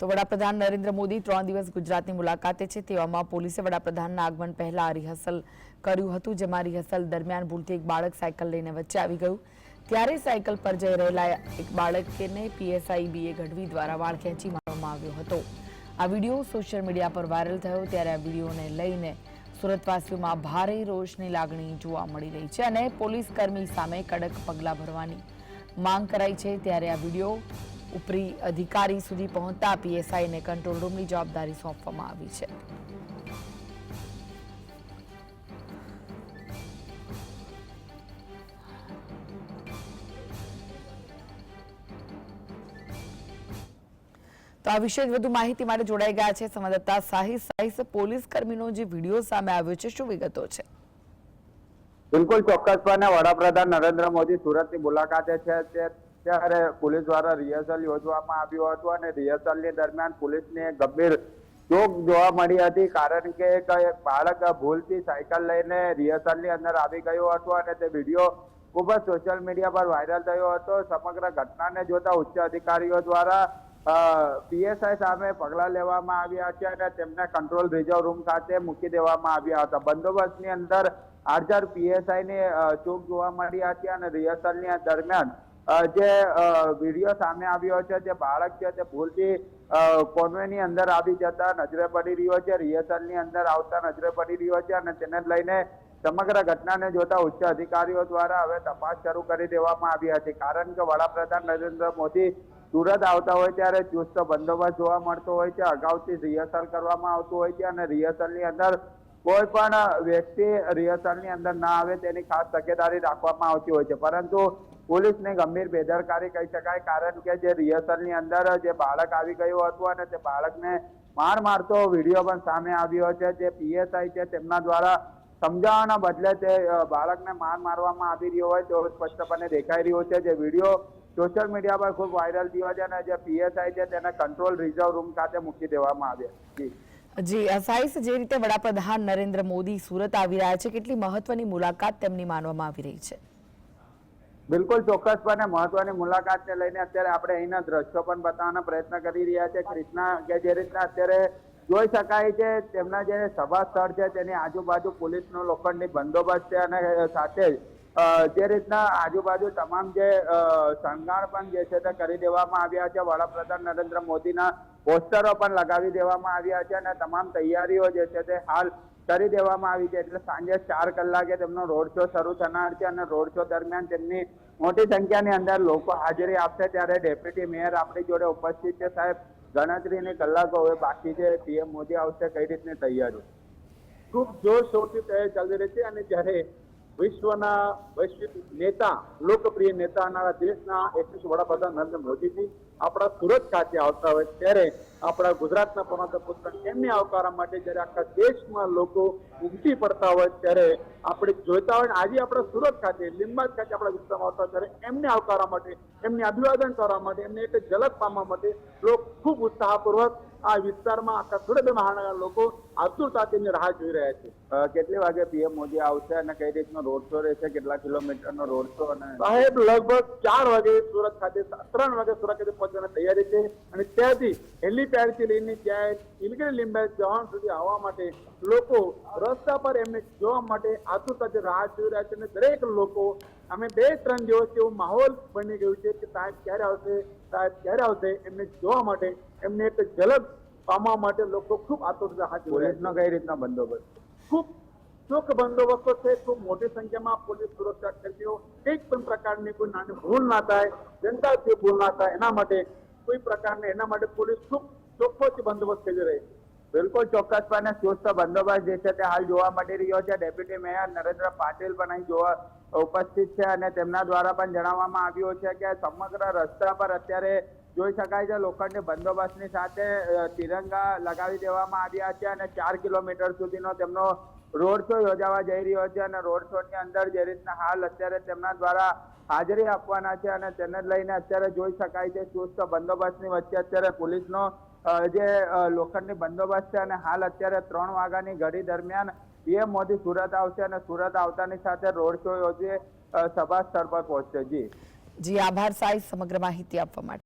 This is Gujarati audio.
તો વડાપ્રધાન નરેન્દ્ર મોદી ત્રણ દિવસ ગુજરાતની મુલાકાતે છે. તેવામાં પોલીસે વડાપ્રધાનના આગમન પહેલા રિહર્સલ કર્યું હતું, જેમાં રિહર્સલ દરમિયાન ભૂલથી એક બાળક સાયકલ લઈને વચ્ચે આવી ગયું. ત્યારે સાયકલ પર જઈ રહેલા એક બાળકને પીએસઆઈ બીએ ગઢવી દ્વારા વાળ ખેંચી મારવામાં આવ્યો હતો. આ વીડિયો સોશિયલ મીડિયા પર વાયરલ થયો, ત્યારે આ વિડીયોને લઈને સુરતવાસીઓમાં ભારે રોષની લાગણી જોવા મળી રહી છે અને પોલીસ કર્મી સામે કડક પગલાં ભરવાની માંગ કરાઈ છે. ત્યારે આ વીડિયો ઉપરી અધિકારી સુધી પહોંચતા પીએસઆઈને કંટ્રોલ રૂમની જવાબદારી સોંપવામાં આવી છે. તો આ વિશે વધુ માહિતી માટે જોડાઈ ગયા છે સંવાદદાતા સાહિસ સાહિસ પોલીસ કર્મીનો જે વીડિયો સામે આવ્યો છે, શું વિગતો છે? બિલકુલ ચોક્કસપણે વડાપ્રધાન નરેન્દ્ર મોદી સુરતની મુલાકાતે છે. ત્યારે પોલીસ દ્વારા રિહર્સલ યોજવામાં આવ્યું હતું અને રિહર્સલની દરમિયાન પોલીસને ગંભીર ચોક જોવા મળી હતી. કારણ કે બાળક ભૂલથી સાયકલ લઈને રિહર્સલની અંદર આવી ગયો હતો અને તે વીડિયો ખૂબ જ સોશિયલ મીડિયા પર વાયરલ થયો હતો. સમગ્ર ઘટનાને જોતા ઉચ્ચ અધિકારીઓ દ્વારા પીએસઆઈ સામે પગલાં લેવામાં આવ્યા છે અને તેમને કંટ્રોલ રિઝર્વ રૂમ ખાતે મૂકી દેવામાં આવ્યા હતા. બંદોબસ્તની અંદર આઠ હજાર પીએસઆઈની ચૂક જોવા મળી હતી અને રિહર્સલની દરમિયાન જે વીડિયો સામે આવ્યો છે, જે બાળક છે, તે ભૂલથી કોન્વેની અંદર આવી જતા નજરે પડી રહ્યો છે, રિહર્સલની અંદર આવતા નજરે પડી રહ્યો છે અને તેને લઈને સમગ્ર ઘટનાને જોતા ઉચ્ચ અધિકારીઓ દ્વારા હવે તપાસ શરૂ કરી દેવામાં આવી હતી. કારણ કે વડાપ્રધાન નરેન્દ્ર મોદી સુરત આવતા હોય ત્યારે ચુસ્ત બંદોબસ્ત જોવા મળતો હોય છે, અગાઉથી રિહર્સલ કરવામાં આવતું હોય છે અને રિહર્સલની અંદર કોઈ પણ વ્યક્તિ રિહર્સલની અંદર ના આવે તેની ખાસ તકેદારી રાખવામાં આવતી હોય છે. પરંતુ પોલીસની ગંભીર બેદરકારી કહી શકાય કારણ કે જે રિહર્સલની અંદર જે બાળક આવી ગયું હતું અને તે બાળકને માર મારતો વીડિયો પણ સામે આવ્યો છે જે પીએસઆઈ છે તેમના દ્વારા સમજાવવાના બદલે તે બાળકને માર મારવામાં આવી રહ્યો હોય તો સ્પષ્ટપણે દેખાઈ રહ્યો છે. જે વીડિયો સોશિયલ મીડિયા પર ખૂબ વાયરલ થયો છે અને જે પીએસઆઈ છે તેને કંટ્રોલ રિઝર્વ રૂમ ખાતે મૂકી દેવામાં આવ્યા જી. જી અ, જે રીતે વડાપ્રધાન નરેન્દ્ર મોદી સુરત આવી રહ્યા છે કેટલી મહત્વની મુલાકાત તેમની માનવામાં આવી રહી છે? બિલકુલ ચોક્કસપણે મહત્વની મુલાકાતને લઈને અત્યારે આપણે અહીંના દ્રશ્યો પણ બતાવવાનો પ્રયત્ન કરી રહ્યા છે. કૃષ્ણા કે જે રીતના અત્યારે જોઈ શકાય છે, તેમના જે સભા સ્થળ છે, તેની આજુબાજુ પોલીસનો લોખંડની બંદોબસ્ત છે અને સાથે જ જે રીતના આજુબાજુ તમામ જે શણગાર પણ જે છે તે કરી દેવામાં આવ્યા છે. વડાપ્રધાન નરેન્દ્ર મોદીના પોસ્ટરો પણ લગાવી દેવામાં આવ્યા છે અને તમામ તૈયારીઓ જે છે તે હાલ કરી દેવામાં આવી છે. એટલે સાંજે ચાર કલાકે તેમનો રોડ શો શરૂ થનાર છે અને રોડ શો દરમિયાન તેમની મોટી સંખ્યાની અંદર લોકો હાજરી આપશે. ત્યારે ડેપ્યુટી મેયર આપણી જોડે ઉપસ્થિત છે. સાહેબ, ગણતરીની કલાકો હવે બાકી છે. પીએમ મોદી આવશે કઈ રીતની તૈયારી ખૂબ જોરશોરથી તૈયારી ચાલી રહી છે અને જ્યારે વિશ્વના વૈશ્વિક નેતા, લોકપ્રિય નેતા અમારા દેશના એકવીસ વડાપ્રધાન નરેન્દ્ર મોદીજી આપણા સુરત ખાતે આવતા હોય ત્યારે આપણા ગુજરાતના પ્રમાતા પુત્ર એમને આવકારવા માટે જ્યારે આખા દેશમાં લોકો ઉમટી પડતા હોય ત્યારે આપણે જોતા હોય આજે આપણા સુરત ખાતે લીંબાદ ખાતે આપણા વિસ્તારમાં આવતા ત્યારે એમને આવકારવા માટે એમને અભિવાદન કરવા માટે એમને એક ઝલક પામવા માટે લોકો ખૂબ ઉત્સાહપૂર્વક આ વિસ્તારમાં આખા સુરત મહાનગરના લોકો આતુરતાથી રાહ જોઈ રહ્યા છે. કેટલી વાગે પીએમ મોદી આવશે અને કઈ રીતનો રોડ શો રહેશે કેટલા કિલોમીટરનો રોડ શો અને સાહેબ લગભગ ચાર વાગે સુરત ખાતે ત્રણ વાગે સુરત ખાતે પહોંચવાની તૈયારી છે. અને ત્યાંથી હેલીપેડથી લઈને ત્યાં ઇલગરી લીંબાયત જવાન સુધી આવવા માટે લોકો રસ્તા પર એમને જોવા માટે આતુરતાથી રાહ જોઈ રહ્યા છે અને દરેક લોકો અમે બે ત્રણ દિવસ એવું માહોલ બની ગયું છે કે સાહેબ ક્યારે આવશે સાહેબ ક્યારે આવશે એમને જોવા માટે એમને એક ઝલક પામવા માટે લોકો ખૂબ આતુરતા હાજર કઈ રીતના બંદોબસ્ત? ખૂબ ચોખ્ખ બંદોબસ્તો છે ખૂબ મોટી સંખ્યામાં પોલીસ સુરક્ષા કર્મીઓ એક પણ પ્રકારની કોઈ નાની ભૂલ ના થાય, જનતાથી ભૂલ ના થાય, એના માટે કોઈ પ્રકારની એના માટે પોલીસ ખૂબ ચોખ્ખોથી બંદોબસ્ત કરી રહી છે. બિલકુલ ચોક્કસપણે ચુસ્ત બંદોબસ્ત જે છે તે હાલ જોવા મળી રહ્યો છે. ડેપ્યુટી મેયર નરેન્દ્ર પાટીલ પણ અહીં જોવા ઉપસ્થિત છે અને તેમના દ્વારા પણ જણાવવામાં આવ્યું છે કે સમગ્ર રસ્તા પર અત્યારે જોઈ શકાય છે લોખંડની બંદોબસ્તની સાથે તિરંગા લગાવી દેવામાં આવ્યા છે અને ચાર કિલોમીટર સુધીનો તેમનો રોડ શો યોજાવા જઈ રહ્યો છે અને રોડ શો ની અંદર જે રીતના હાલ અત્યારે તેમના દ્વારા હાજરી આપવાના છે અને તેને લઈને અત્યારે જોઈ શકાય છે ચુસ્ત બંદોબસ્તની વચ્ચે અત્યારે પોલીસનો નો જે લોખંડની બંદોબસ્ત છે અને હાલ અત્યારે ત્રણ વાગ્યાની ઘડી દરમિયાન પીએમ મોદી સુરત આવશે અને સુરત આવતાની સાથે રોડ શો યોજી સભા સ્થળ પર પહોંચશે. જી. જી, આભાર સાહેબ સમગ્ર માહિતી આપવા માટે.